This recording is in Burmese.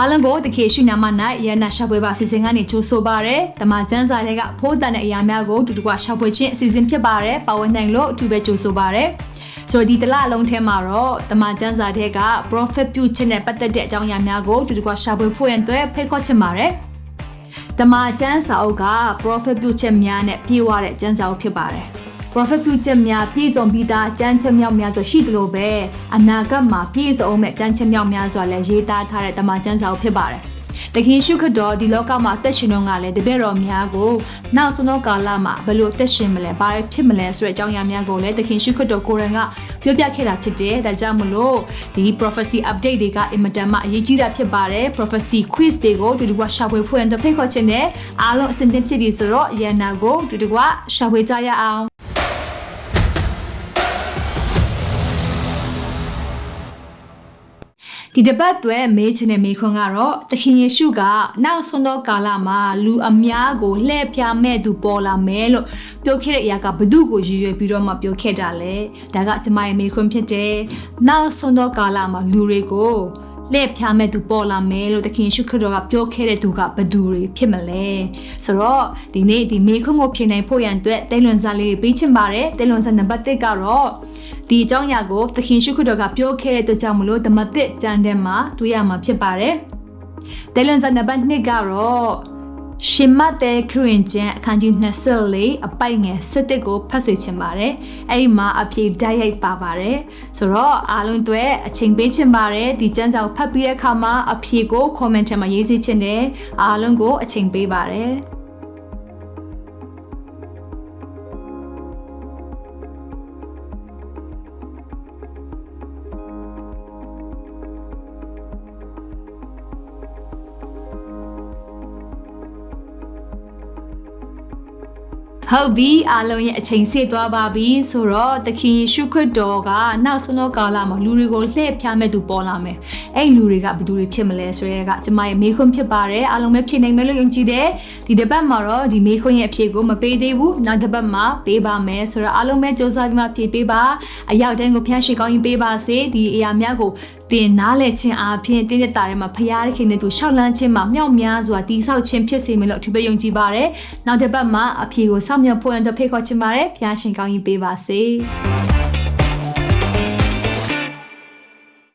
အားလုံးကိုတခေရှိနာမ၌ရန်နာရှာပွဲပါအစီအစဉ်ကနေကြိုဆိုပါရယ်။တမချန်းစာတွေကဖိုးတန်တဲ့အရာများကိုတူတူကရှာပွဲချင်းအစီအစဉ်ဖြစ်ပါရယ်။ပါဝင်နိုင်လို့အထူးပဲကြိုဆိုပါရယ်။ဆိုတော့ဒီတလအလုံးထဲမှာတော့တမချန်းစာတွေက profit ပြုချက်နဲ့ပတ်သက်တဲ့အကြောင်းအရာများကိုတူတူကရှာပွဲဖို့ရန်အတွက်ဖိတ်ခေါ်ချင်ပါတယ်။တမချန်းစာအုပ်က profit ပြုချက်များနဲ့ပြေဝတဲ့ကျန်းစာအုပ်ဖြစ်ပါတယ်။ profit ပြုချက်များပြည့်စုံပြီးသားကျမ်းချက်မြောက်များစွာရှိသလိုပဲအနာဂတ်မှာပြည့်စုံမဲ့ကျမ်းချက်မြောက်များစွာလည်းရေးသားထားတဲ့တမန်ကျမ်းစာအုပ်ဖြစ်ပါတယ်။တခင်ရှုခတ်တော်ဒီလောကမှာတက်ရှင်တော်ကလည်းတပည့်တော်များကိုနောက်ဆုံးသောကာလမှာဘယ်လိုတက်ရှင်မလဲဘာဖြစ်မလဲဆိုတဲ့အကြောင်းအရာများကိုလည်းတခင်ရှုခတ်တော်ကိုရင်ကပြောပြခဲ့တာဖြစ်တယ်။ဒါကြောင့်မလို့ဒီ prophecy update တွေကအင်မတန်မှအရေးကြီးတာဖြစ်ပါတယ်။ prophecy quiz တွေကိုတူတူကရှာဖွေဖွင့်တဲ့ဖိတ်ခေါ်ခြင်းနဲ့အားလုံးအဆင်သင့်ဖြစ်ပြီဆိုတော့ရန်နာကိုတူတူကရှာဖွေကြရအောင်။ ဒီတပတ်အတွက်မေးချင်တဲ့မေးခွန်းကတော့သခင်ယေရှုကနောက်ဆုံးသောကာလမှာလူအများကိုလှည့်ဖြားမဲ့သူပေါ်လာမယ်လို့ပြောခဲ့တဲ့အရာကဘု து ကိုရည်ရွယ်ပြီးတော့မှပြောခဲ့တာလေဒါကကျမရဲ့မေးခွန်းဖြစ်တယ်နောက်ဆုံးသောကာလမှာလူတွေကို လက်ဖြားမဲ့သူပေါ်လာမယ်လို့သခင်ရှုခရစ်တော်ကပြောခဲ့တဲ့သူကဘယ်သူတွေဖြစ်မလဲဆိုတော့ဒီနေ့ဒီမေခွန်းကိုဖြေနိုင်ဖို့ရန်အတွက်တဲလွန်စာလေးပေးချင်ပါတယ်တဲလွန်စာနံပါတ်1ကတော့ဒီအကြောင်းအရာကိုသခင်ရှုခရစ်တော်ကပြောခဲ့တဲ့အတွက်ကြောင့်မလို့ဓမ္မသစ်ကျမ်းထဲမှာတွေ့ရမှာဖြစ်ပါတယ်တဲလွန်စာနံပါတ်2ကတော့ ရှင်မတဲ့ခရင်ကျန်အခန်းကြီး24အပိုက်ငယ်7ကိုဖတ်စေချင်ပါတယ်။အဲ့ဒီမှာအဖြေဓာတ်ရိုက်ပါပါတယ်။ဆိုတော့အားလုံးတွေအချိန်ပေးချင်ပါတယ်ဒီကျမ်းစာကိုဖတ်ပြီးတဲ့အခါမှာအဖြေကို comment ထဲမှာရေးစေချင်တယ်။အားလုံးကိုအချိန်ပေးပါတယ်။ ဟုတ်ပြီအားလုံးရဲ့အချိန်စေ့သွားပါပြီဆိုတော့သခင်ယေရှုခရစ်တော်ကနောက်ဆုံးသောကာလမှာလူတွေကိုလှည့်ဖြားမဲ့သူပေါ်လာမယ်အဲ့လူတွေကဘယ်သူတွေဖြစ်မလဲဆိုရဲကကျမရဲ့မေးခွန်းဖြစ်ပါတယ်အားလုံးပဲဖြေနိုင်မယ်လို့ယုံကြည်တယ်ဒီတစ်ပတ်မှာတော့ဒီမေးခွန်းရဲ့အဖြေကိုမပေးသေးဘူးနောက်တစ်ပတ်မှာပေးပါမယ်ဆိုတော့အားလုံးပဲစူးစမ်းပြီးမှဖြေပေးပါအရောက်တန်းကိုဖျက်ရှိကောင်းရင်ပေးပါစေဒီအရာများကိုတင်နားလဲခြင်းအပြင်တင်းတဲ့တာထဲမှာဖရားရခင်နဲ့သူရှောက်လန်းခြင်းမှာမြောက်များစွာတိဆောက်ခြင်းဖြစ်စေမယ်လို့အထူးပဲယုံကြည်ပါတယ်နောက်တစ်ပတ်မှာအဖြေကိုစောင့်မျှော်ဖို့ရန်တဖိတ်ခေါ်ချင်ပါတယ်ဖရားရှင်ကောင်းကြီးပေးပါစေ